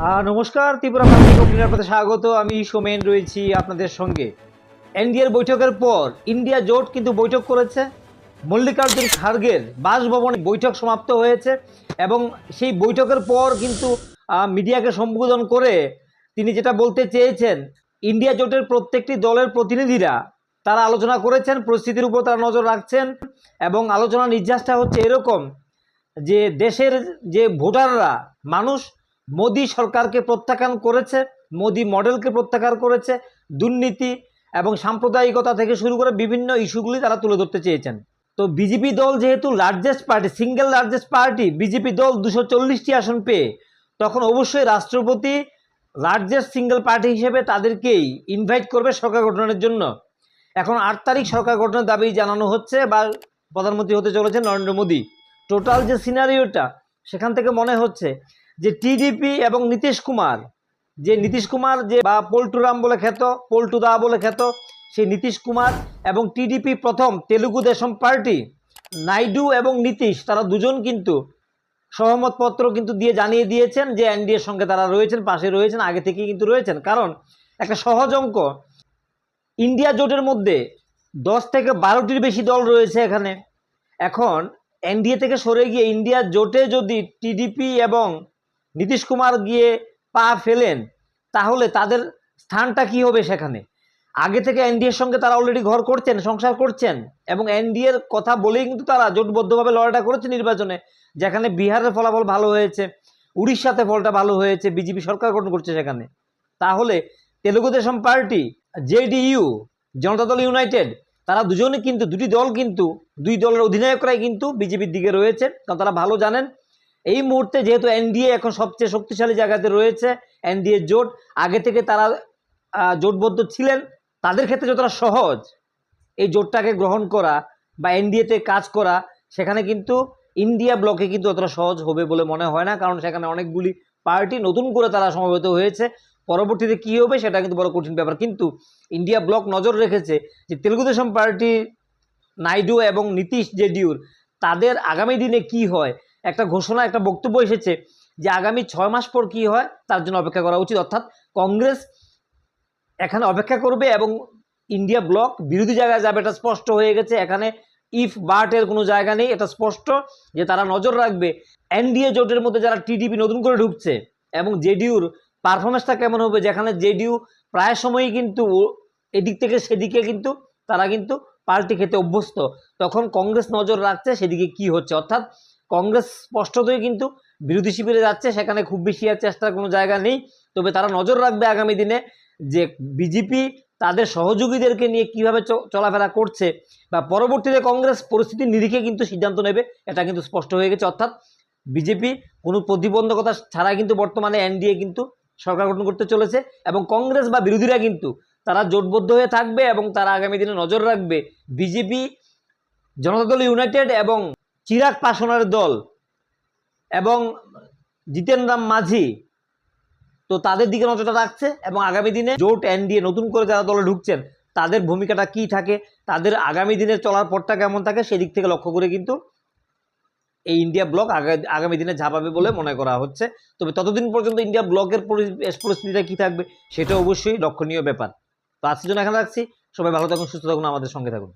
নমস্কার, ত্রিপুরা প্রান্তিক অগ্নির আপনাদের স্বাগত। আমি সোমেন রয়েছি আপনাদের সঙ্গে। এনডিএর বৈঠকের পর ইন্ডিয়া জোট কিন্তু বৈঠক করেছে। মল্লিকার্জুন খার্গের বাসভবনে বৈঠক সমাপ্ত হয়েছে এবং সেই বৈঠকের পর কিন্তু মিডিয়াকে সম্বোধন করে তিনি যেটা বলতে চেয়েছেন, ইন্ডিয়া জোটের প্রত্যেকটি দলের প্রতিনিধিরা তারা আলোচনা করেছেন, পরিস্থিতির উপর তারা নজর রাখছেন এবং আলোচনা নির্যাসটা হচ্ছে এরকম যে দেশের যে ভোটাররা, মানুষ মোদী সরকারকে প্রত্যাখ্যান করেছে, মোদী মডেলকে প্রত্যাখ্যান করেছে, দুর্নীতি এবং সাম্প্রদায়িকতা থেকে শুরু করে বিভিন্ন ইস্যুগুলি তারা তুলে ধরতে চেয়েছেন। তো বিজেপি দল যেহেতু largest party single largest party BJP দল দুশো চল্লিশটি আসন পেয়ে, তখন অবশ্যই রাষ্ট্রপতি লার্জেস্ট সিঙ্গেল পার্টি হিসেবে তাদেরকেই ইনভাইট করবে সরকার গঠনের জন্য। এখন আট তারিখ সরকার গঠনের দাবি জানানো হচ্ছে বা প্রধানমন্ত্রী হতে চলেছেন নরেন্দ্র মোদী। টোটাল যে সিনারিওটা সেখান থেকে মনে হচ্ছে যে টিডিপি এবং নীতিশ কুমার, যে নীতিশ কুমার যে বা পল্টুরাম বলে খ্যাত পল্টুদা বলে খ্যাত, সেই নীতিশ কুমার এবং টিডিপি প্রথম তেলুগু দেশম পার্টি, নাইডু এবং নীতিশ, তারা দুজন কিন্তু সহমতপত্র কিন্তু দিয়ে জানিয়ে দিয়েছেন যে এনডিএর সঙ্গে তারা রয়েছেন, পাশে রয়েছেন, আগে থেকেই কিন্তু রয়েছেন। কারণ একটা সহজ অঙ্ক, ইন্ডিয়া জোটের মধ্যে দশ থেকে বারোটির বেশি দল রয়েছে এখানে। এখন এনডিএ থেকে সরে গিয়ে ইন্ডিয়া জোটে যদি টিডিপি এবং নীতিশ কুমার গিয়ে পা ফেলেন, তাহলে তাদের স্থানটা কি হবে সেখানে? আগে থেকে এনডিএর সঙ্গে তারা অলরেডি ঘর করছেন, সংসার করছেন, এবং এনডিএর কথা বলেই কিন্তু তারা জোটবদ্ধভাবে লড়াইটা করেছে নির্বাচনে, যেখানে বিহারের ফলাফল ভালো হয়েছে, উড়িষ্যাতে ফলটা ভালো হয়েছে, বিজেপি সরকার গঠন করছে সেখানে। তাহলে Telugu Desam party, JDU, Janata Dal united, তারা দুজনে কিন্তু, দুটি দল কিন্তু, দুই দলের অধিনায়করাই কিন্তু বিজেপির দিকে রয়েছে, কারণ তারা ভালো জানেন এই মুহূর্তে যেহেতু এনডিএ এখন সবচেয়ে শক্তিশালী জায়গাতে রয়েছে, এনডিএ জোট, আগে থেকে তারা জোটবদ্ধ ছিলেন, তাদের ক্ষেত্রে যতটা সহজ এই জোটটাকে গ্রহণ করা বা এনডিএতে কাজ করা, সেখানে কিন্তু ইন্ডিয়া ব্লকে কিন্তু অতটা সহজ হবে বলে মনে হয় না, কারণ সেখানে অনেকগুলি পার্টি নতুন করে তারা সমবেত হয়েছে। পরবর্তীতে কী হবে সেটা কিন্তু বড় কঠিন ব্যাপার। কিন্তু ইন্ডিয়া ব্লক নজর রেখেছে যে তেলুগু দেশম পার্টি, নাইডু এবং নীতিশ জেডিউর, তাদের আগামী দিনে কি হয় একটা ঘোষণা, একটা বক্তব্য এসেছে যে আগামী ছয় মাস পর কি হয়, তার জন্য অপেক্ষা করা উচিত। অর্থাৎ কংগ্রেস এখানে অপেক্ষা করবে এবং ইন্ডিয়া ব্লক বিরোধী জায়গায় যাবে, এটা স্পষ্ট হয়ে গেছে। এখানে ইফ বাটের কোনো জায়গা নেই, এটা স্পষ্ট যে তারা নজর রাখবে। এনডিএ জোটের মধ্যে যারা টিডিপি নতুন করে ঢুকছে এবং জেডিউর পারফরমেন্সটা কেমন হবে, যেখানে জেডিউ প্রায় সময়ই কিন্তু এদিক থেকে সেদিকে কিন্তু তারা কিন্তু পাল্টি খেতে অভ্যস্ত। তখন কংগ্রেস নজর রাখছে সেদিকে কি হচ্ছে। অর্থাৎ কংগ্রেস স্পষ্টতই কিন্তু বিরোধী শিবিরে যাচ্ছে, সেখানে খুব বেশি আর চেষ্টার কোনো জায়গা নেই। তবে তারা নজর রাখবে আগামী দিনে যে বিজেপি তাদের সহযোগীদেরকে নিয়ে কীভাবে চলাফেরা করছে বা পরবর্তীতে কংগ্রেস পরিস্থিতির নিরিখে কিন্তু সিদ্ধান্ত নেবে, এটা কিন্তু স্পষ্ট হয়ে গেছে। অর্থাৎ বিজেপি কোনো প্রতিবন্ধকতা ছাড়াই কিন্তু বর্তমানে এনডিএ কিন্তু সরকার গঠন করতে চলেছে এবং কংগ্রেস বা বিরোধীরা কিন্তু তারা জোটবদ্ধ হয়ে থাকবে এবং তারা আগামী দিনে নজর রাখবে বিজেপি, জনতা দল ইউনাইটেড এবং চিরাগ পাসওয়ানের দল এবং জিতেন রাম মাঝি, তো তাদের দিকে নজরটা রাখছে এবং আগামী দিনে জোট এনডিএ নতুন করে যারা দলে ঢুকছেন, তাদের ভূমিকাটা কি থাকে, তাদের আগামী দিনের চলার পথটা কেমন থাকে, সেদিক থেকে লক্ষ্য করে কিন্তু এই ইন্ডিয়া ব্লক আগা- আগামী দিনে ঝাঁপাবে বলে মনে করা হচ্ছে। তবে ততদিন পর্যন্ত ইন্ডিয়া ব্লকের পরিস্থিতিটা কি থাকবে, সেটা অবশ্যই লক্ষণীয় ব্যাপার। তো আজকের জন্য এখানে রাখছি। সবাই ভালো থাকুন, সুস্থ থাকুন, আমাদের সঙ্গে থাকুন।